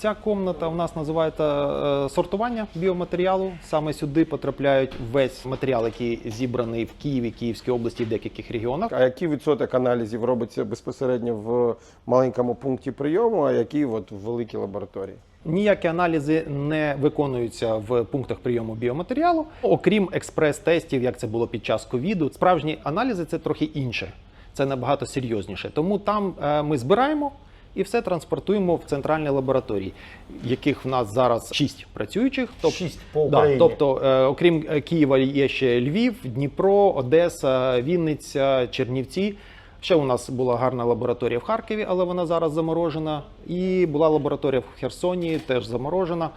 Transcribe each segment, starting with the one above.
Ця комната у нас називається е, сортування біоматеріалу. Саме сюди потрапляють весь матеріал, який зібраний в Києві, Київській області і деяких регіонах. А який відсоток аналізів робиться безпосередньо в маленькому пункті прийому, а який от в великій лабораторії? Ніякі аналізи не виконуються в пунктах прийому біоматеріалу, окрім експрес-тестів, як це було під час ковіду. Справжні аналізи це трохи інше, це набагато серйозніше. Тому там е, ми збираємо і все транспортуємо в центральні лабораторії, яких в нас зараз шість працюючих. Тоб- Шість по Да, тобто, е, окрім е, Києва, є ще Львів, Дніпро, Одеса, Вінниця, Чернівці. Ще у нас була гарна лабораторія в Харкові, але вона зараз заморожена. І була лабораторія в Херсоні, теж заморожена.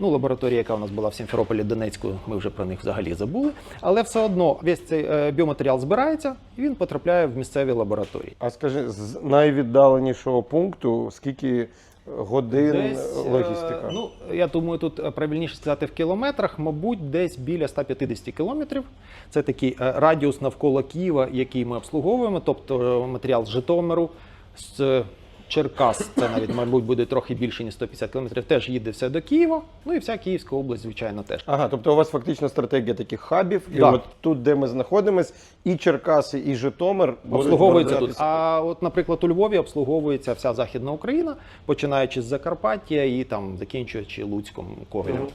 Ну, лабораторія, яка у нас була в Сімферополі, Донецьку, ми вже про них взагалі забули. Але все одно весь цей е, біоматеріал збирається і він потрапляє в місцеві лабораторії. А скажи, з найвіддаленішого пункту скільки годин Десь, е, логістика? ну, я думаю, тут е, правильніше сказати в кілометрах, мабуть, десь біля 150 кілометрів. Це такий радіус навколо Києва, який ми обслуговуємо, тобто матеріал з Житомиру, з Черкас, це навіть, мабуть, буде трохи більше, ніж 150 кілометрів, теж їде все до Києва. Ну і вся Київська область, звичайно, теж. Ага, тобто у вас фактично стратегія таких хабів, і Да. от тут, де ми знаходимось, і Черкаси, і Житомир будуть Обслуговується тут. А от, наприклад, у Львові обслуговується вся Західна Україна, починаючи з Закарпаття і там закінчуючи Луцьком Ковелем.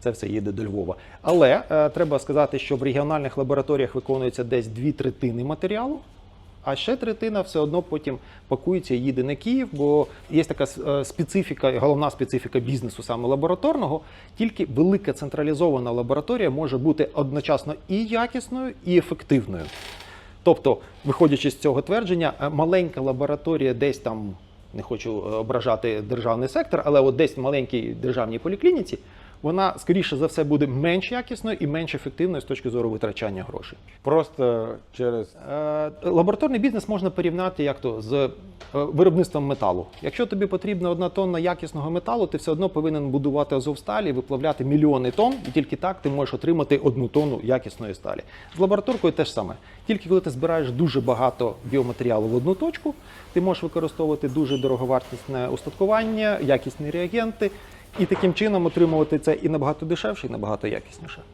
Це все їде до Львова. Але е, треба сказати, що в регіональних лабораторіях виконується десь дві третини матеріалу. А ще третина все одно потім пакується і їде на Київ, бо є така е, специфіка, головна специфіка бізнесу саме лабораторного. Тільки велика централізована лабораторія може бути одночасно і якісною, і ефективною. Тобто, виходячи з цього твердження, е, маленька лабораторія десь там. Не хочу е, ображати державний сектор, але от десь в маленькій державній поліклініці вона скоріше за все буде менш якісною і менш ефективною з точки зору витрачання грошей. Просто через Е, Лабораторний бізнес можна порівняти як то з е, виробництвом металу. Якщо тобі потрібна одна тонна якісного металу, ти все одно повинен будувати Азовсталі, виплавляти мільйони тонн, і тільки так ти можеш отримати одну тонну якісної сталі. З лабораторкою теж саме. Тільки коли ти збираєш дуже багато біоматеріалу в одну точку, ти можеш використовувати дуже дороговартісне устаткування, якісні реагенти, і таким чином отримувати це і набагато дешевше, і набагато якісніше.